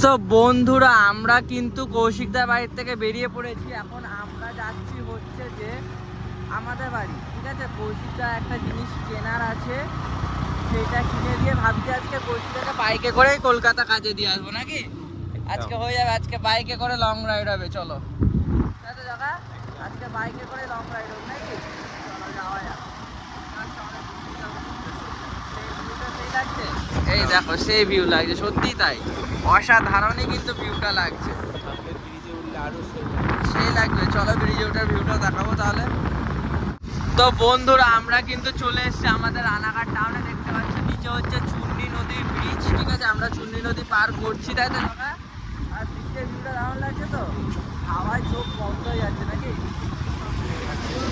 So বন্ধুরা আমরা কিন্তু কৌশিকদার বাড়ির থেকে বেরিয়ে পড়েছি। এখন আমরা যাচ্ছি হচ্ছে যে আমাদের বাড়ি ঠিক আছে? কৌশিকদার একটা জিনিস কেনার আছে সেটা কিনে দিয়ে ভাবছি আজকে কৌশিকদাকে বাইকে করেই কলকাতা কাজে দিয়ে আসব নাকি? আজকে হয়ে যাবে আজকে বাইকে করে লং রাইড হবে চলো। দাদা? আজকে বাইকে করে লং রাইড হবে নাকি? চলো যাওয়া যাক। এই দেখো সেই ভিউ লাগছে সত্যি তাই। অসাধারণই কিন্তু ভিউটা লাগছে। সেই লাগবে, চলো ব্রিজে ওঠার ভিউটা দেখাবো তাহলে। তো বন্ধুরা, আমরা কিন্তু চলে এসেছি আমাদের রানাঘাট টাউনে দেখতে পাচ্ছি, নিচে হচ্ছে চুন্নি নদী ব্রিজ ঠিক আছে? আমরা চুন্নি নদী পার করছি, তাই তো আর ব্রিজের ভিউটা দারুণ লাগছে তো। হাওয়ায় চোখ বন্ধ হয়ে যাচ্ছে নাকি?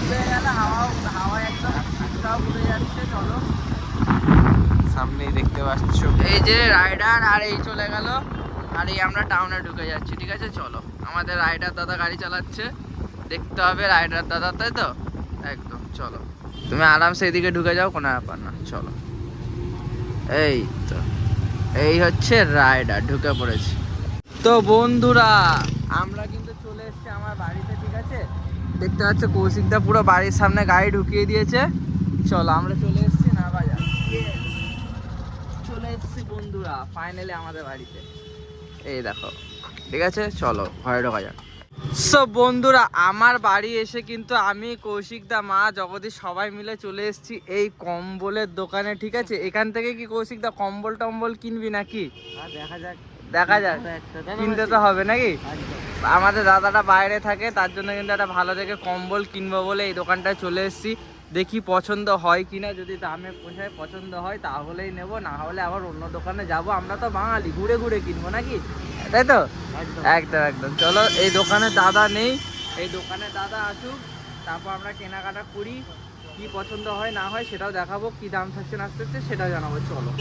উড়ে গেলে হাওয়া, হাওয়ায় একদম উড়ে যাচ্ছে, চলো। সামনেই দেখতে পাচ্ছ। এই যে রাইডার, আর এই চলে গেল। আর এই আমরা টাউনে ঢুকে যাচ্ছি, ঠিক আছে? চলো। আমাদের রাইডার দাদা গাড়ি চালাচ্ছে। দেখতে হবে রাইডার দাদা, তাই তো? একদম, চলো। তুমি আরামসে এদিকে ঢুকে যাও, কোনো ব্যাপার না, চলো। এই তো, এই হচ্ছে রাইডার, ঢুকে পড়েছি। তো বন্ধুরা, আমরা কিন্তু চলে এসেছি আমার বাড়িতে, ঠিক আছে? দেখতে পাচ্ছ, কৌশিকদা পুরো বাড়ির সামনে গাড়ি ঢুকিয়ে দিয়েছে। চলো, আমরা চলে এসেছি না বাজার চলে এসেছি বন্ধুরা ফাইনালি আমাদের বাড়িতে। এই দেখো ঠিক আছে? চলো ঘরে ঢোকা যাক। সো বন্ধুরা আমার বাড়ি এসে কিন্তু আমি কৌশিক দা মা জগদীশ সবাই মিলে চলে এসেছি এই কম্বলের দোকানে ঠিক আছে? এখান থেকে কি কৌশিক দা কম্বল টম্বল কিনবি নাকি? দেখা যাক। দেখা যাক। কিনতে তো হবে নাকি? আমাদের দাদাটা বাইরে থাকে তার জন্য কিন্তু একটা ভালো দেখে কম্বল কিনবো বলে এই দোকানটায় চলে এসেছি। দেখি পছন্দ হয় কিনা যদি দামে পোষায় পছন্দ হয় তাহলেই নেব না হলে আবার অন্য দোকানে যাব। আমরা তো বাঙালি ঘুরে ঘুরে কিনবো নাকি? তাই তো? একদম। একদম চলো এই দোকানে দাদা নেই। এই দোকানে দাদা আসুক তারপর আমরা কেনাকাটা করি কি পছন্দ হয় না হয় সেটাও দেখাবো কি দাম থাকছে না থাকছে সেটাও জানাব। চলো।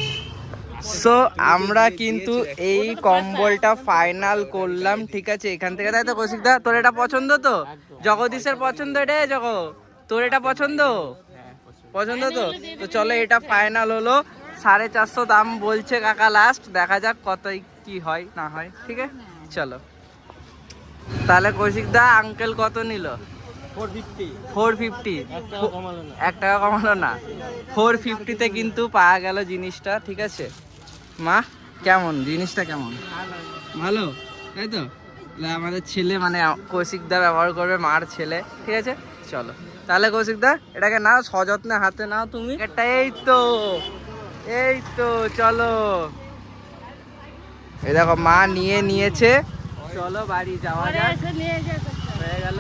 সো আমরা কিন্তু এই কম্বলটা ফাইনাল করলাম ঠিক আছে? এখান থেকে তাই তো কৌশিক দা তোর এটা পছন্দ তো? জগদীশের পছন্দ এটা জগ তোর এটা পছন্দ? পছন্দ তো? তো চলো এটা ফাইনাল হলো। সাড়ে চারশো দাম বলছে কাকা লাস্ট দেখা যাক কতই কি হয় না হয় ঠিক আছে? চলো। তাহলে কৌশিক দা আঙ্কেল কত নিল? ফোর ফিফটি এক টাকা কমালো না। ফোর ফিফটিতে কিন্তু পাওয়া গেল জিনিসটা ঠিক আছে? মা কেমন? জিনিসটা কেমন? ভালো। তাই তো? তাহলে আমাদের ছেলে মানে কৌশিকদা ব্যবহার করবে মার ছেলে ঠিক আছে? চলো। তাহলে কৌশিকদা এটাকে নাও সযত্নে হাতে নাও তুমি। এটা এই তো এই তো চলো। এই দেখো মা নিয়ে নিয়েছে। চলো বাড়ি যাওয়া যাক। হয়ে গেল।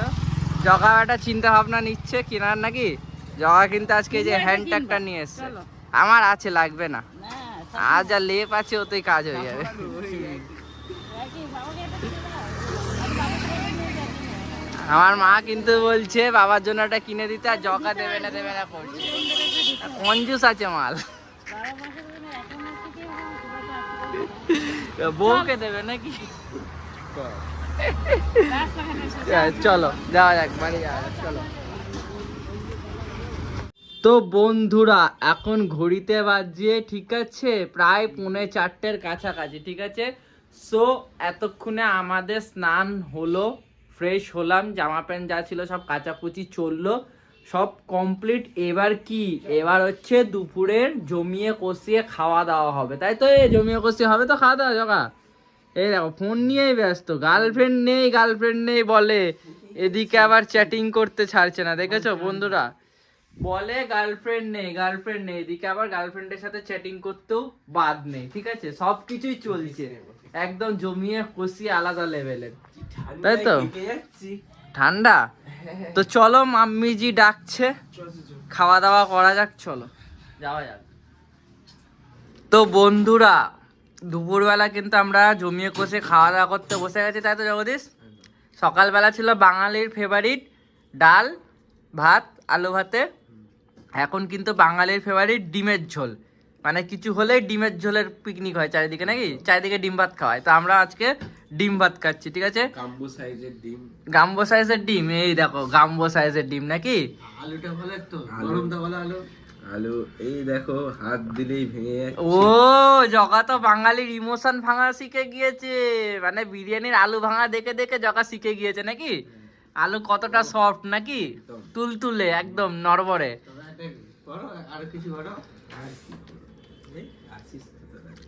জগা একটা চিন্তা ভাবনা নিচ্ছে কেনার নাকি? জগা কিন্তু আজকে যে হ্যান্ড ট্যাগটা নিয়ে এসছে। আমার আছে লাগবে না। আর যা লেপ আছে ওতেই কাজ হয়ে যাবে। আমার মা কিন্তু বলছে বাবার জন্য একটা কিনে দিতে আর জগা দেবে না দেবে না করছে কঞ্জুস আছে মাল? বউকে দেবে নাকি? চলো যাওয়া যাক বাড়ি যাওয়া যাক চলো। তো বন্ধুরা এখন ঘড়িতে বাজিয়ে ঠিক আছে? প্রায় পৌনে চারটের কাছাকাছি ঠিক আছে? সো এতক্ষণে আমাদের স্নান হলো। ফ্রেশ হলাম, জামা প্যান্ট যা ছিল সব কাচাকুচি চলল। সব কমপ্লিট, এবার কি? এবার হচ্ছে দুপুরের জমিয়ে কষিয়ে খাওয়া দাওয়া হবে। তাই তো এই জমিয়ে কষিয়ে হবে তো খাওয়া দাওয়া, জগা? এই দেখো ফোন নিয়েই ব্যস্ত। গার্লফ্রেন্ড নেই গার্লফ্রেন্ড নেই বলে। এদিকে আবার চ্যাটিং করতে ছাড়ছে না, দেখেছ বন্ধুরা? বলে গার্লফ্রেন্ড নেই গার্লফ্রেন্ড নেই। এদিকে আবার গার্লফ্রেন্ডের সাথে চ্যাটিং করতেও বাদ নেই, ঠিক আছে? সব কিছুই চলছে। একদম জমিয়ে কষিয়ে আলাদা লেভেলের তাই তো? ঠান্ডা? তো চলো মাম্মিজি ডাকছে। খাওয়া দাওয়া করা যাক চলো। যাওয়া যাক। তো বন্ধুরা দুপুরবেলা কিন্তু আমরা জমিয়ে কষে খাওয়া দাওয়া করতে বসে গেছি তাই তো জগদীশ? সকালবেলা ছিল বাঙালির ফেভারিট ডাল ভাত আলু ভাতে। এখন কিন্তু বাঙালির ফেভারিট ডিমের ঝোল। মানে কিছু হলেই ডিমের ঝোলের পিকনিক হয় চারিদিকে নাকি? চারিদিকে ডিম ভাত খাওয়ায় তো আমরা আজকে ডিম ভাত খাচ্ছি ঠিক আছে? কাম্বু সাইজের ডিম। গাম্বো সাইজের ডিম এই দেখো গাম্বো সাইজের ডিম নাকি? আলুটা বলে তো গরমটা বলে আলু। আলু এই দেখো হাত দিলেই ভেঙে যাচ্ছে। ও জগা তো বাঙালির ইমোশন ভাঙা শিখে গিয়েছে। মানে বিরিয়ানির আলু ভাঙা দেখে দেখে জগা শিখে গিয়েছে নাকি? আলু কতটা সফট নাকি? একদম। তুলতুলে একদম নরবরে আর কিছু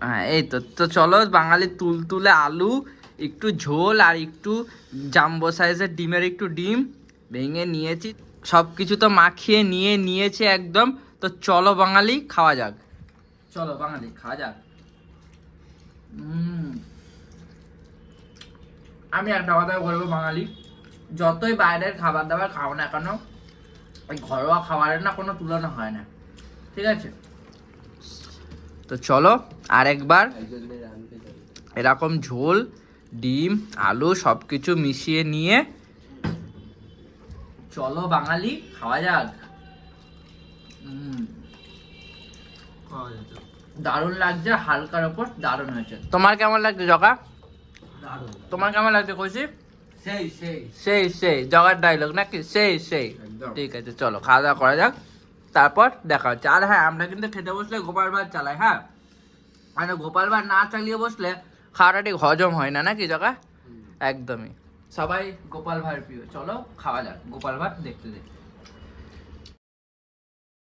হ্যাঁ এই তো তো চলো বাঙালির তুলতুলে আলু, একটু ঝোল আর একটু জাম্বো সাইজের ডিমের একটু ডিম ভেঙে নিয়েছি। সব কিছু তো মাখিয়ে নিয়ে নিয়েছে একদম। তো চলো বাঙালি, খাওয়া যাক। চলো বাঙালি, খাওয়া যাক। আমি একটা কথা বলব বাঙালি, যতই বাইরের খাবার দাবার খাও না কেন, ওই ঘরোয়া খাবারের না কোনো তুলনা হয় না। ঠিক আছে? তো চলো রাঁধতে যাই। এরকম ঝোল ডিম আলু সব কিছু মিশিয়ে নিয়ে চলো বাঙালি খাওয়া যাক। দারুণ লাগছে হালকার ওপর দারুণ হয়েছে। তোমার কেমন লাগছে জগা? দারুণ। তোমার কেমন লাগছে কৌশি সেই সেই। সেই সেই জগার ডায়লগ নাকি? সেই সেই। ঠিক আছে চলো খাওয়া দাওয়া করা যাক। তারপর দেখা হচ্ছে। আর হ্যাঁ আমরা কিন্তু খেতে বসলে গোপাল ভাত চালাই হ্যাঁ? মানে গোপাল ভাত না চালিয়ে বসলে খাওয়াটা ঠিক হজম হয় না নাকি জগা? একদমই। সবাই গোপাল ভাঁড় প্রিয়। চলো খাওয়া যাক। গোপাল ভাত দেখতে দেখতে।